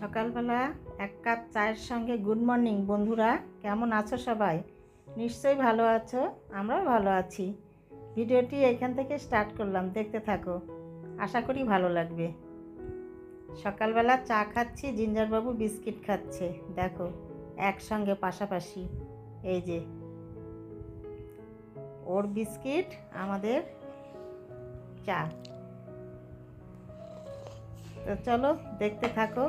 সকালবেলা এক কাপ চায়ের সঙ্গে গুড মর্নিং বন্ধুরা। কেমন আছো সবাই? নিশ্চয়ই ভালো আছো, আমরাও ভালো আছি। ভিডিওটি এখান থেকে স্টার্ট করলাম, দেখতে থাকো। আশা করি ভালো লাগবে। সকালবেলা চা খাচ্ছি, জিঞ্জারবাবু বিস্কিট খাচ্ছে। দেখো, একসঙ্গে পাশাপাশি। এই যে, ওর বিস্কিট, আমাদের চা। তো চলো, দেখতে থাকো।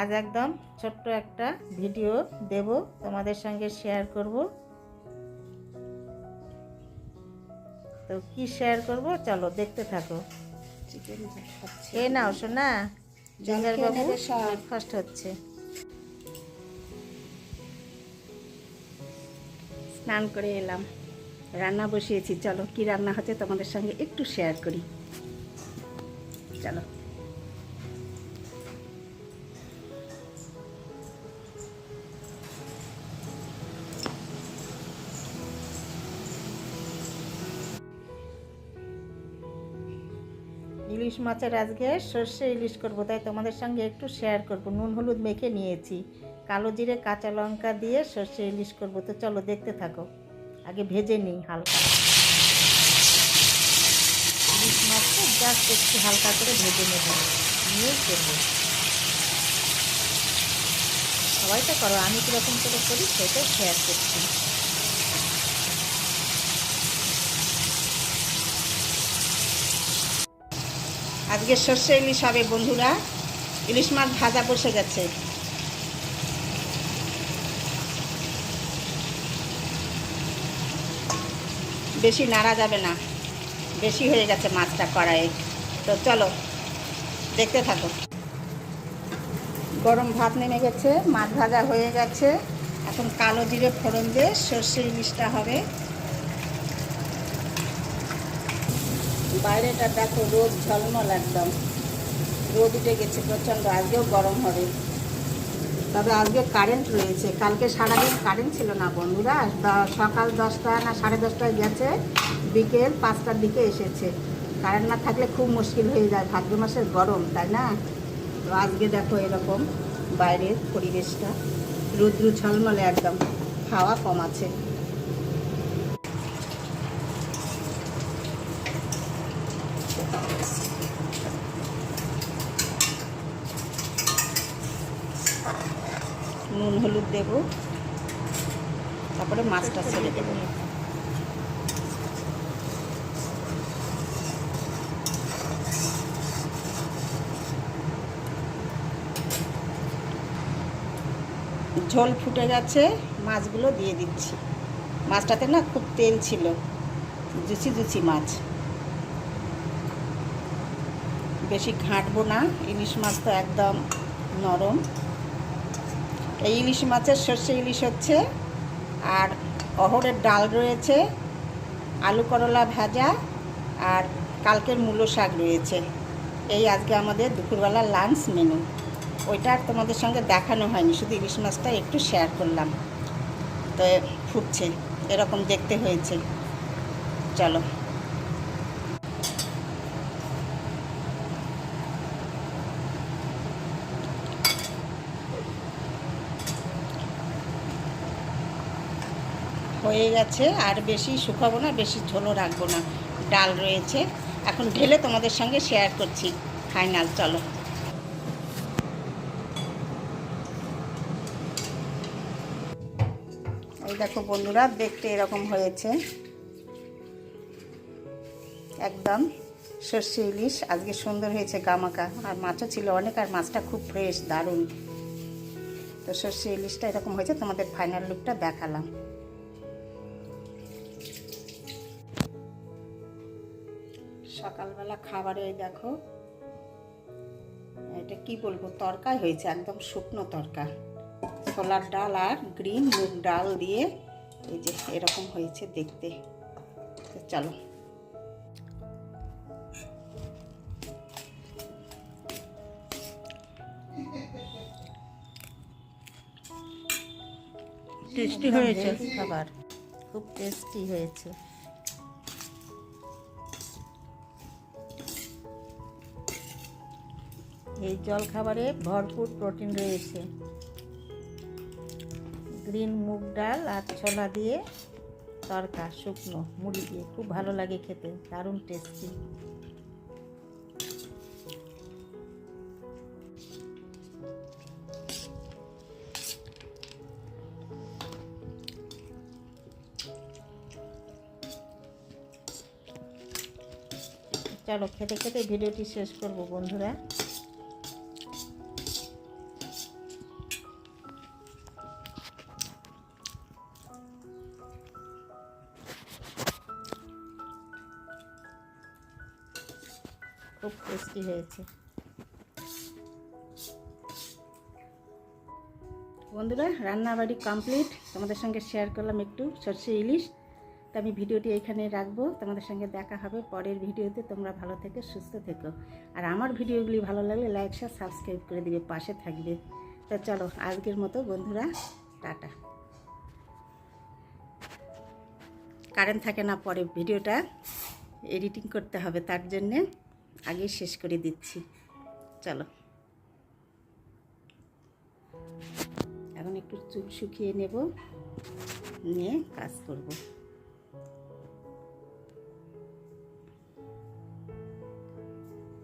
আজ একদম ছোট্ট একটা ভিডিও দেব তোমাদের সঙ্গে শেয়ার করব। তো কি শেয়ার করব? চলো দেখতে থাকো। এ নাও শোনা খেয়ে বাবু। ব্রেকফাস্ট হচ্ছে। স্নান করে এলাম। রান্না বসিয়েছি। চলো কি রান্না হচ্ছে তোমাদের সঙ্গে একটু শেয়ার করি। চলো। ইলিশ মাছের আজকে সর্ষে ইলিশ করব, তাই তোমাদের সঙ্গে একটু শেয়ার করব। নুন, হলুদ মেখে নিয়েছি। কালো জিরে, কাঁচা লঙ্কা দিয়ে সর্ষে ইলিশ করব। তো চলো দেখতে থাকো। আগে ভেজে নিই হালকা। ইলিশ মাছটা জাস্ট একটু হালকা করে ভেজে নেব। নিয়ে করব সবাই তো করো, আমি কীরকম করে করি সেটাই শেয়ার করছি। আজকে সর্ষে ইলিশ হবে, বন্ধুরা। ইলিশ মাছ ভাজা বসে গেছে। বেশি নাড়া যাবে না। বেশি হয়ে গেছে মাছটা কড়াইয়ে। তো চলো, দেখতে থাকো। গরম ভাত নেমে গেছে, মাছ ভাজা হয়ে গেছে। এখন কালো জিরে ফোড়ন দিয়ে সর্ষে ইলিশটা হবে। বাইরেটা দেখো রোদ ঝলমল একদম। রোদ উঠে গেছে প্রচণ্ড, আজকেও গরম হবে। তবে আজকে কারেন্ট রয়েছে। কালকে সারাদিন কারেন্ট ছিল না বন্ধুরা। সকাল দশটা না সাড়ে দশটায় গেছে, বিকেল পাঁচটার দিকে এসেছে। কারেন্ট না থাকলে খুব মুশকিল হয়ে যায়, ভাদ্র মাসের গরম, তাই না? তো আজকে দেখো এরকম বাইরের পরিবেশটা। রুদ্র ঝলমলে একদম, হাওয়া কম আছে নুন হলুদ দেব। তারপরে মাছটা ছেড়ে দেবো। ঝোল ফুটে গেছে মাছগুলো দিয়ে দিচ্ছি। মাছটাতে না খুব তেল ছিল জুচি জুচি মাছ। বেশি ঘাঁটবো না ইলিশ মাছ তো একদম নরম। এই ইলিশ মাছের সর্ষে ইলিশ হচ্ছে, আর অহরের ডাল রয়েছে, আলু করলা ভাজা, আর কালকের মূলো শাক রয়েছে। এই আজকে আমাদের দুপুরবেলা লাঞ্চ মেনু ওইটা আর তোমাদের সঙ্গে দেখানো হয়নি, শুধু ইলিশ মাছটা একটু শেয়ার করলাম। তো, ফুটছে, এরকম দেখতে হয়েছে। চলো। হয়ে গেছে, আর বেশি শুকাবো না, বেশি ঝোলও রাখব না। ডাল রয়েছে। এখন ঢেলে তোমাদের সঙ্গে শেয়ার করছি। ফাইনাল চলো। এই দেখো বন্ধুরা, দেখতে এরকম হয়েছে। একদম সর্ষে ইলিশ, আজকে সুন্দর হয়েছে গামাকা। আর মাছও ছিল অনেক, আর মাছটা খুব ফ্রেশ দারুণ। তো সর্ষে ইলিশটা এরকম হয়েছে, তোমাদের ফাইনাল লুকটা দেখালাম। সকালবেলা খাবারে দেখো এটা কি বলব তরকাই হয়েছে একদম শুকনো তরকা। ছোলার ডাল আর গ্রিন মুগ ডাল দিয়ে এই যে এরকম হয়েছে দেখতে। তো চলো। টেস্টি হয়েছে। খাবার। খুব টেস্টি হয়েছে। এই জলখাবারে ভরপুর প্রোটিন রয়েছে। গ্রিন মুগ ডাল আর ছোলা দিয়ে তরকা, শুকনো মুড়ি দিয়ে। খুব ভালো লাগে খেতে, দারুণ টেস্টি চলো খেতে খেতে ভিডিওটি শেষ করব বন্ধুরা। খুব টেস্টি হয়েছে। বন্ধুরা, রান্নাবাড়ি কমপ্লিট তোমাদের সঙ্গে শেয়ার করলাম একটু সর্ষে ইলিশ। তো আমি ভিডিওটি এখানে রাখব। তোমাদের সঙ্গে দেখা হবে পরের ভিডিওতে। তোমরা ভালো থেকে, সুস্থ থেকো। আর আমার ভিডিওগুলি ভালো লাগলে লাইক শেয়ার সাবস্ক্রাইব করে দিবে, পাশে থাকবে। তো চলো, আজকের মতো বন্ধুরা, টাটা। কারেন্ট থাকে না পরে, ভিডিওটা এডিটিং করতে হবে, তার জন্যে। আগেই শেষ করে দিচ্ছি। চলো। এখন একটু চুপ শুকিয়ে নেব নিয়ে কাজ করব।